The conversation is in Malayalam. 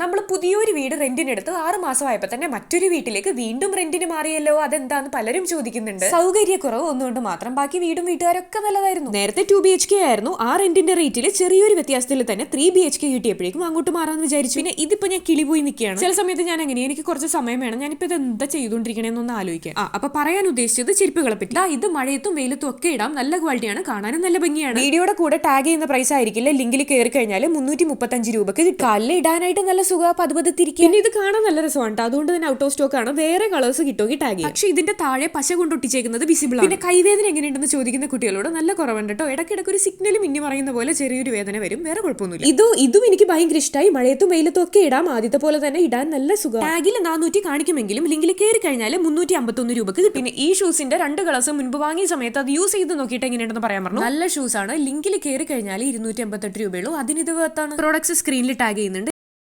നമ്മൾ പുതിയൊരു വീട് റെന്റിനെടുത്ത് ആറ് മാസമായപ്പോ തന്നെ മറ്റൊരു വീട്ടിലേക്ക് വീണ്ടും റെന്റിന് മാറിയല്ലോ? അതെന്താന്ന് പലരും ചോദിക്കുന്നുണ്ട്. സൗകര്യക്കുറവ് ഒന്നുകൊണ്ട് മാത്രം ബാക്കി വീടും വീട്ടുകാരൊക്കെ നല്ലതായിരുന്നു. നേരത്തെ ടു ബി എച്ച് കെ ആയിരുന്നു. ആ റെന്റിന്റെ റേറ്റിൽ ചെറിയൊരു വ്യത്യാസത്തിൽ തന്നെ ത്രീ ബി എച്ച് കെ കിട്ടിയപ്പോഴേക്കും അങ്ങോട്ട് മാറാന്ന് വിചാരിച്ചു. പിന്നെ ഇതിപ്പോ ഞാൻ കിളിപോയി നിൽക്കുകയാണ് ചില സമയത്ത് ഞാൻ എങ്ങനെ എനിക്ക് കുറച്ച് സമയം വേണം. ഞാനിപ്പോ ഇത് എന്താ ചെയ്തുകൊണ്ടിരിക്കണേന്നൊന്ന് ആലോചിക്കാം ആ അപ്പൊ പറയാൻ ഉദ്ദേശിച്ചത് ചെരുപ്പുകളെ പറ്റി. ഇത് മഴയത്തും വെയിലത്തും ഒക്കെ ഇടാം. നല്ല ക്വാളിറ്റിയാണ് കാണാനും നല്ല ഭംഗിയാണ്. വീഡിയോയുടെ കൂടെ ടാഗ് ചെയ്യുന്ന പ്രൈസ് ആയിരിക്കില്ല? ലിങ്കിൽ കയറി കഴിഞ്ഞാൽ മുന്നൂറ്റി മുപ്പത്തഞ്ച് രൂപക്ക് കിട്ടും. കാലിൽ ഇടാനായിട്ട് നല്ല സുഖ പതുപത് തിരിക്കും പിന്നെ ഇത് കാണാൻ നല്ല രസമാണ് കേട്ടോ അതുകൊണ്ട് തന്നെ ഔട്ട് ഓഫ് സ്റ്റോക്ക് ആണ്. വേറെ കളേഴ്സ് കിട്ടുമെങ്കിൽ ടാഗ് പക്ഷേ ഇതിന്റെ താഴെ പശ കൊണ്ട് ഒട്ടിച്ചേക്കുന്നത് വിസിബിൾ ആണ്. പിന്നെ കൈവേദന എങ്ങനെയുണ്ടെന്ന് ചോദിക്കുന്ന കുട്ടികളോട് നല്ല കുറവുണ്ട് കേട്ടോ ഇടയ്ക്കിടയ്ക്ക് ഒരു സിഗ്നൽ മിന്നി പറയുന്ന പോലെ ചെറിയൊരു വേദന വരും. വേറെ കുഴപ്പമൊന്നുമില്ല. ഇതും ഇതും എനിക്ക് ഭയങ്കര ഇഷ്ടമായി മഴയത്തും വെയിലത്തും ഒക്കെ ഇടാം. ആദ്യത്തെ പോലെ തന്നെ ഇടാൻ നല്ല സുഖം. ടാഗിൽ നാനൂറ്റി കാണിക്കുമെങ്കിലും ലിങ്കിൽ കയറി കഴിഞ്ഞാൽ മുന്നൂറ്റി അമ്പത്തൊന്ന് രൂപക്ക് കിട്ടും. പിന്നെ ഈ ഷൂസിന്റെ രണ്ട് കളേഴ്സ് മുൻപ് വാങ്ങിയ സമയത്ത് അത് യൂസ് ചെയ്ത് നോക്കിയിട്ട് എങ്ങനെയുണ്ടെന്ന് പറയാൻ പറഞ്ഞു. നല്ല ഷൂസ് ആണ്. ലിങ്കിൽ കയറി കഴിഞ്ഞാൽ ഇരുന്നൂറ്റി അമ്പത്തെട്ട് രൂപയുള്ളൂ അതിന് ഇത് വേർത്താണ് പ്രോഡക്ട്സ് സ്ക്രീനിൽ ടാഗ് ചെയ്യുന്നുണ്ട്.